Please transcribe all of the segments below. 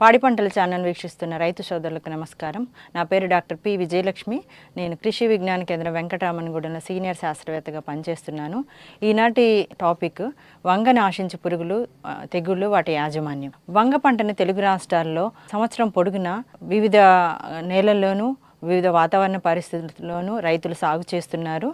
పాడి పంటల ఛానల్ వీక్షిస్తున్న రైతు సోదరులకు నమస్కారం. నా పేరు డాక్టర్ పి. విజయలక్ష్మి. నేను కృషి విజ్ఞాన కేంద్రం వెంకటరామన్గూడెంలో సీనియర్ శాస్త్రవేత్తగా పనిచేస్తున్నాను. ఈనాటి టాపిక్ వంగను ఆశించే పురుగులు తెగుళ్ళు వాటి యాజమాన్యం. వంగ పంటను తెలుగు రాష్ట్రాల్లో సంవత్సరం పొడుగునా వివిధ నేలల్లోనూ వివిధ వాతావరణ పరిస్థితుల్లోనూ రైతులు సాగు చేస్తున్నారు.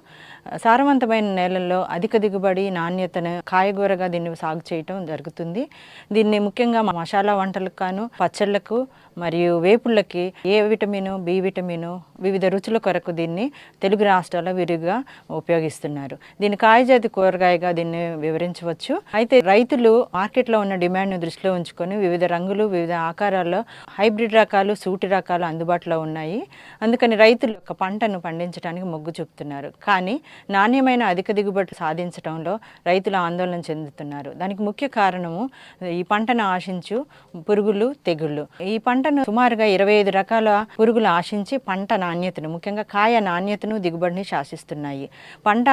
సారవంతమైన నేలల్లో అధిక దిగుబడి నాణ్యతను కాయగూరగా దీన్ని సాగు చేయటం జరుగుతుంది. దీన్ని ముఖ్యంగా మసాలా వంటలకు కాను పచ్చళ్ళకు మరియు వేపుళ్ళకి ఏ విటమిను బి విటమిను వివిధ రుచుల కొరకు దీన్ని తెలుగు రాష్ట్రాల్లో విరిగా ఉపయోగిస్తున్నారు. దీన్ని కాయజాతి కూరగాయగా దీన్ని వివరించవచ్చు. అయితే రైతులు మార్కెట్లో ఉన్న డిమాండ్ను దృష్టిలో ఉంచుకొని వివిధ రంగులు వివిధ ఆకారాల్లో హైబ్రిడ్ రకాలు సూటి రకాలు అందుబాటులో ఉన్నాయి. అందుకని రైతులు ఒక పంటను పండించడానికి మొగ్గు చూపుతున్నారు. కానీ నాణ్యమైన అధిక దిగుబడి సాధించడంలో రైతులు ఆందోళన చెందుతున్నారు. దానికి ముఖ్య కారణము ఈ పంటను ఆశించు పురుగులు తెగుళ్ళు. ఈ పంట పంటను సుమారుగా ఇరవై ఐదు రకాల పురుగులు ఆశించి పంట నాణ్యతను ముఖ్యంగా కాయ నాణ్యతను దిగుబడిని శాసిస్తున్నాయి. పంట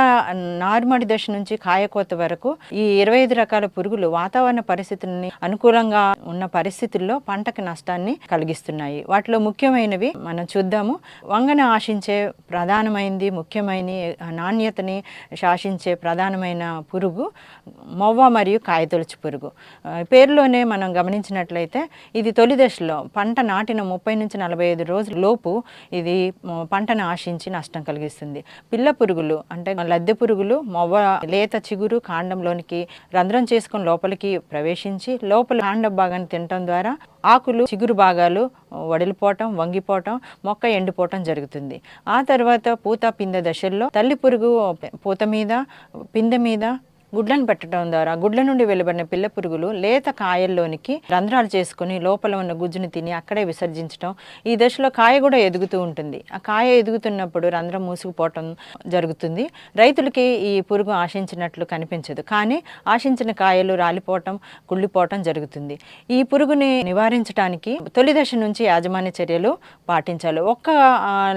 నారుమడి దశ నుంచి కాయ కోత వరకు ఈ ఇరవై ఐదు రకాల పురుగులు వాతావరణ పరిస్థితుల్ని అనుకూలంగా ఉన్న పరిస్థితుల్లో పంటకు నష్టాన్ని కలిగిస్తున్నాయి. వాటిలో ముఖ్యమైనవి మనం చూద్దాము. వంగన ఆశించే ప్రధానమైనది ముఖ్యమైన నాణ్యతని శాసించే ప్రధానమైన పురుగు మొవ్వ మరియు కాయతొలుచు పురుగు. పేరులోనే మనం గమనించినట్లయితే ఇది తొలి దశలో పంట నాటిన ముప్పై నుంచి నలభై ఐదు రోజుల లోపు ఇది పంటను ఆశించి నష్టం కలిగిస్తుంది. పిల్ల పురుగులు అంటే లద్దె పురుగులు మొవ్వ లేత చిగురు కాండంలోనికి రంధ్రం చేసుకొని లోపలికి ప్రవేశించి లోపల కాండ భాగాన్ని తినటం ద్వారా ఆకులు చిగురు భాగాలు వడిలిపోవటం వంగిపోవటం మొక్క ఎండిపోవటం జరుగుతుంది. ఆ తర్వాత పూత పిందె దశల్లో తల్లి పురుగు పూత మీద పిందె మీద గుడ్లను పెట్టడం ద్వారా గుడ్ల నుండి వెలువడిన పిల్ల పురుగులు లేత కాయల్లోనికి రంధ్రాలు చేసుకుని లోపల ఉన్న గుజ్జుని తిని అక్కడే విసర్జించడం ఈ దశలో కాయ కూడా ఎదుగుతూ ఉంటుంది. ఆ కాయ ఎదుగుతున్నప్పుడు రంధ్రం మూసుకుపోవటం జరుగుతుంది. రైతులకి ఈ పురుగు ఆశించినట్లు కనిపించదు. కానీ ఆశించిన కాయలు రాలిపోవటం కుళ్ళిపోవటం జరుగుతుంది. ఈ పురుగుని నివారించడానికి తొలి దశ నుంచి యాజమాన్య చర్యలు పాటించాలి. ఒక్క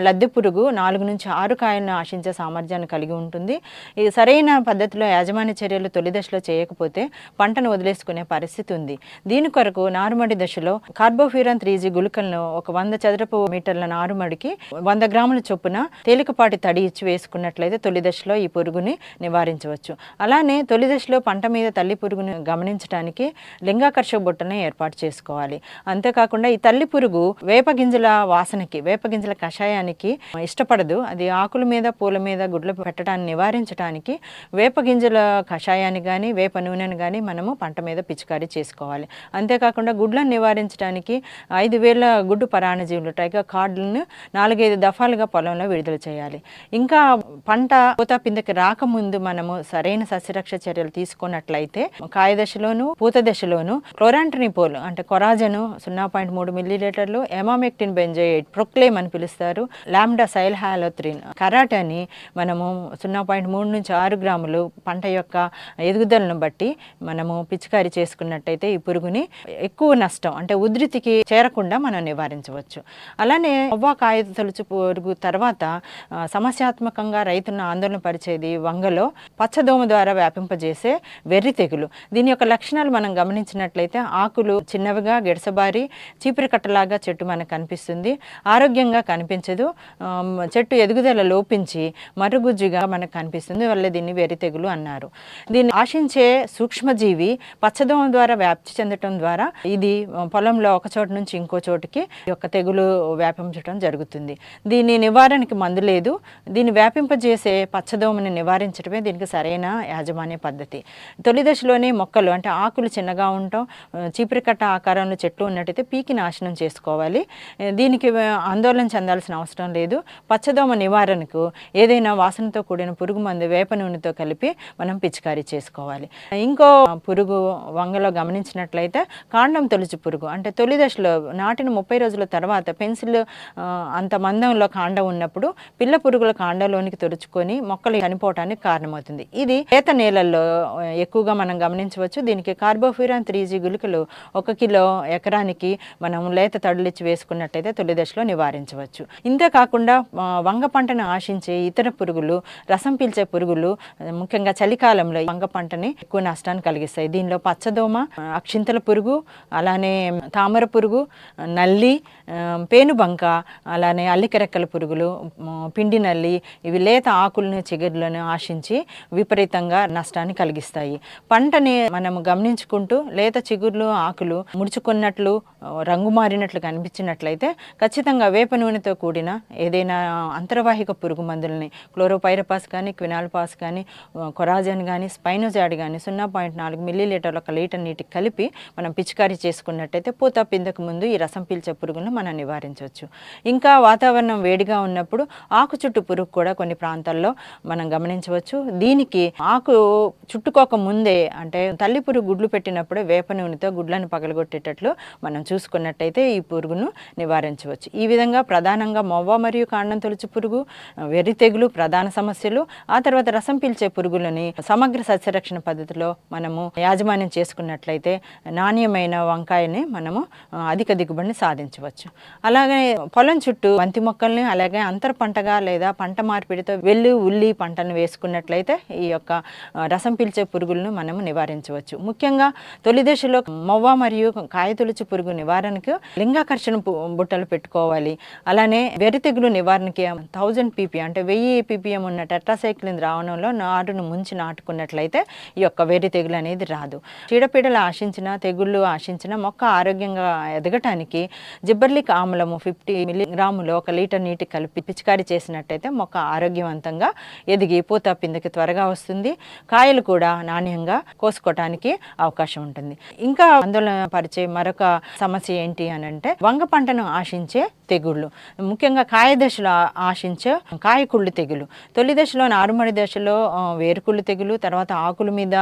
లద్దె పురుగు నాలుగు నుంచి ఆరు కాయలను ఆశించే సామర్థ్యాన్ని కలిగి ఉంటుంది. ఇది సరైన పద్ధతిలో యాజమాన్య చర్యలు తొలి దశలో చేయకపోతే పంటను వదిలేసుకునే పరిస్థితి ఉంది. దీని కొరకు నారుమడి దశలో కార్బోఫ్యూరాన్ త్రీ జీ గుళికలను ఒక వంద చదరపు మీటర్ల నారుమడికి వంద గ్రాముల చొప్పున తేలికపాటి తడి ఇచ్చి వేసుకున్నట్లయితే తొలి దశలో ఈ పురుగుని నివారించవచ్చు. అలానే తొలి దశలో పంట మీద తల్లి పురుగును గమనించడానికి లింగాకర్షక బుట్టను ఏర్పాటు చేసుకోవాలి. అంతేకాకుండా ఈ తల్లి పురుగు వేప గింజల వాసనకి వేప గింజల కషాయానికి ఇష్టపడదు. అది ఆకుల మీద పూల మీద గుడ్లు పెట్టడాన్ని నివారించడానికి వేప గింజల కషాయాన్ని కానీ వేప నూనెను కానీ మనము పంట మీద పిచికారీ చేసుకోవాలి. అంతేకాకుండా గుడ్లను నివారించడానికి ఐదు వేల గుడ్డు పరాణజీవులు టైగా కార్డులను నాలుగైదు దఫాలుగా పొలంలో విడుదల చేయాలి. ఇంకా పంట పూత పిందకి రాకముందు మనము సరైన సస్యరక్ష చర్యలు తీసుకున్నట్లయితే కాయ దశలోను పూత దశలోను క్లోరాంట్రినిపోల్ అంటే కొరాజను సున్నా పాయింట్ మూడు మిల్లీలీటర్లు ఎమామెక్టిన్ బెంజోయేట్ ప్రొక్లేమ్ అని పిలుస్తారు లామ్డా సైల్ హాలోత్రిన్ కరాటని మనము సున్నా పాయింట్ మూడు నుంచి ఆరు గ్రాములు పంట యొక్క ఎదుగుదలను బట్టి మనము పిచికారి చేసుకున్నట్టయితే ఈ పురుగుని ఎక్కువ నష్టం అంటే ఉధృతికి చేరకుండా మనం నివారించవచ్చు. అలానే అవ్వా కాయ తొలుచు పురుగు తర్వాత సమస్యాత్మకంగా రైతులను ఆందోళన పరిచేది వంగలో పచ్చదోమ ద్వారా వ్యాపింపజేసే వెర్రి తెగులు. దీని యొక్క లక్షణాలు మనం గమనించినట్లయితే ఆకులు చిన్నవిగా గెడసబారి చీపురి కట్టలాగా చెట్టు మనకు కనిపిస్తుంది. ఆరోగ్యంగా కనిపించదు. చెట్టు ఎదుగుదల లోపించి మరుగుజ్జుగా మనకు కనిపిస్తుంది. వల్ల దీన్ని వెర్రి తెగులు అన్నారు. దీన్ని ఆశించే సూక్ష్మజీవి పచ్చదోమ ద్వారా వ్యాప్తి చెందటం ద్వారా ఇది పొలంలో ఒక చోటు నుంచి ఇంకో చోటుకి యొక్క తెగులు వ్యాపించడం జరుగుతుంది. దీని నివారణకి మందు లేదు. దీన్ని వ్యాపింపజేసే పచ్చదోమని నివారించడమే దీనికి సరైన యాజమాన్య పద్ధతి. తొలి దశలోనే మొక్కలు అంటే ఆకులు చిన్నగా ఉండటం ఆ, చీపురికట్ట ఆకారంలో చెట్లు ఉన్నట్టయితే పీకి నాశనం చేసుకోవాలి. దీనికి ఆందోళన చెందాల్సిన అవసరం లేదు. పచ్చదోమ నివారణకు ఏదైనా వాసనతో కూడిన పురుగు మందు వేప నూనెతో కలిపి మనం పిచికారీ పిచికారీ చేసుకోవాలి. ఇంకో పురుగు వంగలో గమనించినట్లయితే కాండం తొలిచి పురుగు. అంటే తొలి దశలో నాటిన ముప్పై రోజుల తర్వాత పెన్సిల్ అంత మందంలో కాండం ఉన్నప్పుడు పిల్ల పురుగుల కాండంలోనికి తొలుచుకొని మొక్కలు చనిపోవటానికి కారణమవుతుంది. ఇది లేత నేలల్లో ఎక్కువగా మనం గమనించవచ్చు. దీనికి కార్బోఫ్యూరాన్ త్రీ జీ గుళికలు ఒక కిలో ఎకరానికి మనం లేత తడులిచ్చి వేసుకున్నట్టయితే తొలి దశలో నివారించవచ్చు. ఇంతే కాకుండా వంగ పంటను ఆశించే ఇతర పురుగులు రసం పీల్చే పురుగులు ముఖ్యంగా చలికాలం కాలంలో వంగ పంటని ఎక్కువ నష్టాన్ని కలిగిస్తాయి. దీనిలో పచ్చదోమ అక్షింతల పురుగు అలానే తామర పురుగు నల్లి పేనుబంక అలానే అల్లికరెక్కల పురుగులు పిండి నల్లి ఇవి లేత ఆకులను చిగుర్లను ఆశించి విపరీతంగా నష్టాన్ని కలిగిస్తాయి. పంటని మనం గమనించుకుంటూ లేత చిగుర్లు ఆకులు ముడుచుకున్నట్లు రంగు మారినట్లు కనిపించినట్లయితే ఖచ్చితంగా వేప నూనెతో కూడిన ఏదైనా అంతర్వాహిక పురుగు మందులని క్లోరోపైరపాస్ కానీ క్వినాల్పాస్ కానీ కొరాజన్ కానీ కానీ స్పైనోజాడ్ కానీ సున్నా పాయింట్ నాలుగు మిల్లీలీటర్ల ఒక లీటర్ నీటికి కలిపి మనం పిచికారీ చేసుకున్నట్టయితే పూత పిందకు ముందు ఈ రసం పీల్చే పురుగులను మనం నివారించవచ్చు. ఇంకా వాతావరణం వేడిగా ఉన్నప్పుడు ఆకు చుట్టు పురుగు కూడా కొన్ని ప్రాంతాల్లో మనం గమనించవచ్చు. దీనికి ఆకు చుట్టుకోక ముందే అంటే తల్లి పురుగు గుడ్లు పెట్టినప్పుడు వేప నూనెతో గుడ్లను పగలగొట్టేటట్లు మనం చూసుకున్నట్టయితే ఈ పురుగును నివారించవచ్చు. ఈ విధంగా ప్రధానంగా మొవ్వ మరియు కాండం తొలుచు పురుగు వెర్రి తెగులు ప్రధాన సమస్యలు ఆ తర్వాత రసం పీల్చే పురుగులని సమగ్ర సస్యరక్షణ పద్ధతిలో మనము యాజమాన్యం చేసుకున్నట్లయితే నాణ్యమైన వంకాయని మనము అధిక దిగుబడిని సాధించవచ్చు. అలాగే పొలం చుట్టూ బంతి మొక్కల్ని అలాగే అంతర పంటగా లేదా పంట మార్పిడితో వెల్లు ఉల్లి పంటను వేసుకున్నట్లయితే ఈ యొక్క రసం పీల్చే పురుగులను మనము నివారించవచ్చు. ముఖ్యంగా తొలి దశలో మొవ్వ మరియు కాయతొలుచు పురుగు నివారణకు లింగాకర్షణ బుట్టలు పెట్టుకోవాలి. అలానే వెర్రి తెగులు నివారణకి థౌజండ్ పీపీ అంటే వెయ్యి పీపీఎం ఉన్న టెట్రాసైక్లిన్ ద్రావణంలో నారును ముంచి నాటుకుని నాటుకున్నట్లయితే ఈ యొక్క వేడి తెగులు అనేది రాదు. చీడపీడలు ఆశించిన తెగుళ్ళు ఆశించిన మొక్క ఆరోగ్యంగా ఎదగటానికి జిబ్బర్లిక్ ఆమ్లము ఫిఫ్టీ మిలీగ్రాములు ఒక లీటర్ నీటి కలిపి పిచికారీ చేసినట్టయితే మొక్క ఆరోగ్యవంతంగా ఎదిగి పూత పిందకి త్వరగా వస్తుంది. కాయలు కూడా నాణ్యంగా కోసుకోవటానికి అవకాశం ఉంటుంది. ఇంకా ఆందోళన పరిచే మరొక సమస్య ఏంటి అని అంటే వంగ పంటను ఆశించే తెగుళ్ళు. ముఖ్యంగా కాయ దశలో ఆశించే కాయకుళ్ళు తెగులు. తొలి దశలో నారుమడి దశలో వేరుకుళ్ళు తెగులు తర్వాత ఆకుల మీద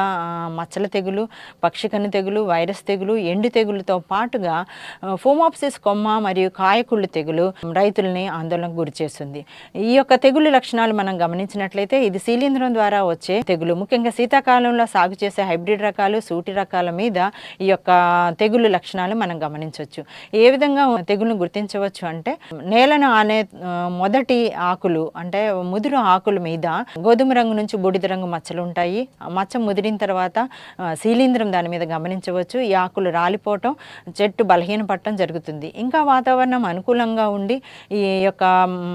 మచ్చల తెగులు పక్షికన్ను తెగులు వైరస్ తెగులు ఎండు తెగులుతో పాటుగా ఫోమాప్సిస్ కొమ్మ మరియు కాయకుళ్ళు తెగులు రైతుల్ని ఆందోళనకు గురి చేస్తుంది. ఈ యొక్క తెగులు లక్షణాలు మనం గమనించినట్లయితే ఇది శీలీంధ్రం ద్వారా వచ్చే తెగులు. ముఖ్యంగా శీతాకాలంలో సాగు చేసే హైబ్రిడ్ రకాలు సూటి రకాల మీద ఈ యొక్క తెగులు లక్షణాలు మనం గమనించవచ్చు. ఏ విధంగా తెగులను గుర్తించవచ్చు అంటే నేలను ఆనే మొదటి ఆకులు అంటే ముదురు ఆకుల మీద గోధుమ రంగు నుంచి బూడిద రంగు మచ్చలు ఉంటాయి. ఆ మచ్చ ముదిరిన తర్వాత ఆ, దాని మీద గమనించవచ్చు. ఈ ఆకులు రాలిపోవటం చెట్టు బలహీన పట్టడం జరుగుతుంది. ఇంకా వాతావరణం అనుకూలంగా ఉండి ఈ యొక్క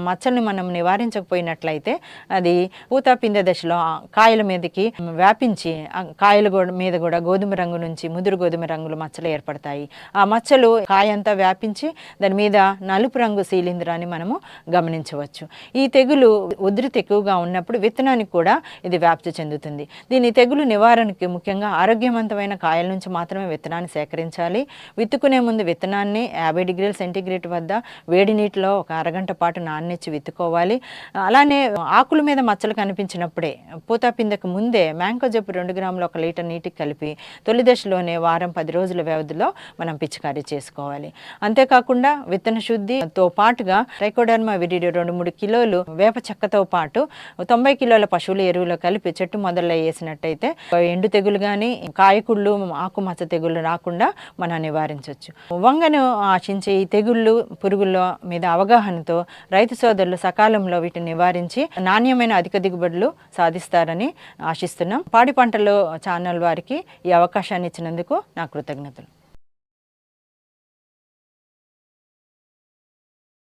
మచ్చల్ని మనం నివారించకపోయినట్లయితే అది పూత పిందె దశలో కాయల మీదకి వ్యాపించి కాయల గూడ- మీద కూడా గోధుమ రంగు నుంచి ముదురు గోధుమ రంగులు మచ్చలు ఏర్పడతాయి. ఆ మచ్చలు కాయ అంతా వ్యాపించి దాని మీద నలుపు రంగు శీలింద్రాన్ని మనము గమనించవచ్చు. ఈ తెగులు ఉధృతి ఎక్కువగా ఉన్నప్పుడు విత్తనానికి కూడా ఇది వ్యాప్తి చెందుతుంది. దీని తెగులు నివారణకి ముఖ్యంగా ఆరోగ్యవంతమైన కాయల నుంచి మాత్రమే విత్తనాన్ని సేకరించాలి. విత్తుకునే ముందు విత్తనాన్ని యాభై డిగ్రీల సెంటీగ్రేడ్ వద్ద వేడి నీటిలో ఒక అరగంట పాటు నాననిచ్చి విత్తుకోవాలి. అలానే ఆకుల మీద మచ్చలు కనిపించినప్పుడే పూత పిందకు ముందే మ్యాంకో జబ్బు రెండు గ్రాములు ఒక లీటర్ నీటికి కలిపి తొలి దశలోనే వారం పది రోజుల వ్యవధిలో మనం పిచికారీ చేసుకోవాలి. అంతేకాకుండా విత్తన శుద్ధితో పాటుగా ట్రైకోడర్మా విడి రెండు మూడు కిలోలు వేప చెక్కతో పాటు తొంభై కిలోల పశువుల ఎరువులో కలిపి చెట్టు మొదలు మొదల్లో వేసినట్టయితే ఎండు తెగులు కానీ కాయకుళ్ళు ఆకుమచ్చ తెగుళ్ళు రాకుండా మనం నివారించవచ్చు వంగను ఆశించే ఈ తెగుళ్ళు పురుగుల మీద అవగాహనతో రైతు సోదరులు సకాలంలో వీటిని నివారించి నాణ్యమైన అధిక దిగుబడులు సాధిస్తారని ఆశిస్తున్నాం. పాడి పంటలు ఛానల్ వారికి ఈ అవకాశాన్ని ఇచ్చినందుకు నా కృతజ్ఞతలు.